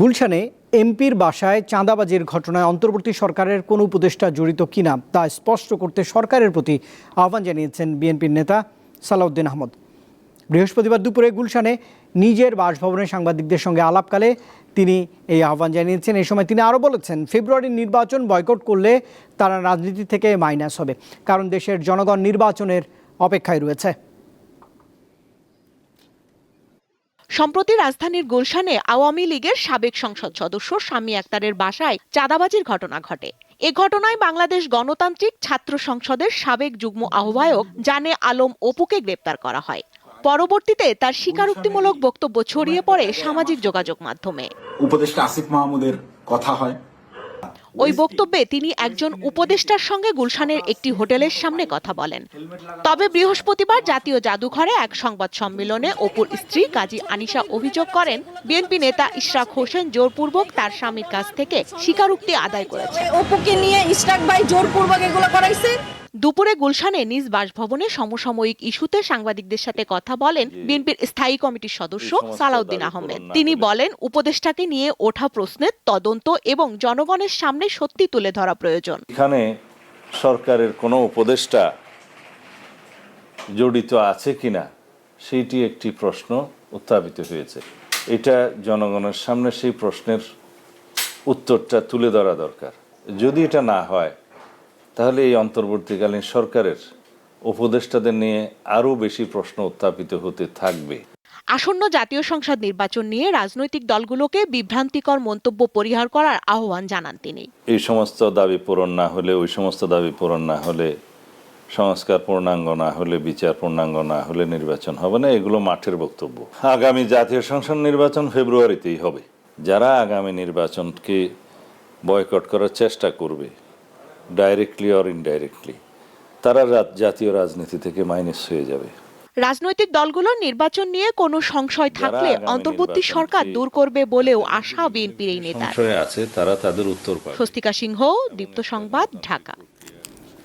গুলশানে এমপির বাসায় চাঁদাবাজির ঘটনায় অন্তর্বর্তী সরকারের কোনো উপদেষ্টা জড়িত কিনা তা স্পষ্ট করতে সরকারের প্রতি আহ্বান জানিয়েছেন বিএনপির নেতা সালাউদ্দিন আহমদ। বৃহস্পতিবার দুপুরে গুলশানে নিজের বাসভবনে সাংবাদিকদের সঙ্গে আলাপকালে তিনি এই আহ্বান জানিয়েছেন। এই সময় তিনি আরও বলেছেন ফেব্রুয়ারির নির্বাচন বয়কট করলে তারা রাজনীতি থেকে মাইনাস হবে, কারণ দেশের জনগণ নির্বাচনের অপেক্ষায় রয়েছে। সম্প্রতি রাজধানীর গুলশানে আওয়ামী লীগের সাবেক সংসদ সদস্য স্বামী আক্তারের বাসায় চাঁদাবাজির ঘটনা ঘটে। এ ঘটনায় বাংলাদেশ গণতান্ত্রিক ছাত্র সংসদের সাবেক যুগ্ম আহ্বায়ক জানে আলম অপুকে গ্রেপ্তার করা হয়। পরবর্তীতে তার স্বীকারোক্তিমূলক বক্তব্য ছড়িয়ে পড়ে সামাজিক যোগাযোগ মাধ্যমে। উপদেষ্টা আসিফ মাহমুদের কথা হয়। ওই বক্তব্যে তিনি একজন উপদেষ্টার সঙ্গে গুলশানের একটি হোটেলের সামনে কথা বলেন। তবে বৃহস্পতিবার জাতীয় জাদুঘরে এক সংবাদ সম্মেলনে অপুর স্ত্রী কাজী আনিশা অভিযোগ করেন, বিএনপি নেতা ইশরাক হোসেন জোরপূর্বক তার স্বামীর কাছ থেকে স্বীকারোক্তি আদায় করেছে অপুকে নিয়ে ইশরাক ভাই জোরপূর্বক এগুলো করাইছে। দুপুরে গুলশানে নিজ বাসভবনে সমসাময়িক ইস্যুতে সাংবাদিকদের সাথে কথা বলেন বিএনপির স্থায়ী কমিটির সদস্য সালাউদ্দিন আহমেদ। তিনি বলেন উপদেষ্টাকে নিয়ে ওঠা প্রশ্নের তদন্ত এবং জনগণের সামনে সত্যি তুলে ধরা প্রয়োজন। এখানে সরকারের কোনো উপদেষ্টা জড়িত আছে কিনা সেইটি একটি প্রশ্ন উত্থাপিত হয়েছে। এটা জনগণের সামনে সেই প্রশ্নের উত্তরটা তুলে ধরা দরকার। যদি এটা না হয় তাহলে এই অন্তর্বর্তীকালীন সরকারের উপদেষ্টাদের নিয়ে আরও বেশি প্রশ্ন উত্থাপিত হতে থাকবে। আসন্ন জাতীয় সংসদ নির্বাচন নিয়ে রাজনৈতিক দলগুলোকে বিভ্রান্তিকর মন্তব্য পরিহার করার আহ্বান জানান তিনি। এই সমস্ত দাবি পূরণ না হলে ওই সমস্ত দাবি পূরণ না হলে সংস্কার পূর্ণাঙ্গ না হলে বিচার পূর্ণাঙ্গ না হলে নির্বাচন হবে না এগুলো মাঠের বক্তব্য। আগামী জাতীয় সংসদ নির্বাচন ফেব্রুয়ারিতেই হবে। যারা আগামী নির্বাচনকে বয়কট করার চেষ্টা করবে ডাইরেক্টলি অর ইনডাইরেক্টলি তারা জাতীয় রাজনীতি থেকে মাইনাস হয়ে যাবে। রাজনৈতিক দলগুলোর নির্বাচন নিয়ে কোনো সংশয় থাকলে অন্তর্বর্তী সরকার দূর করবে বলেও আশা বিএনপির এই নেতা। আছে তারা তাদের উত্তর স্বস্তিকা সিংহ দীপ্ত সংবাদ ঢাকা।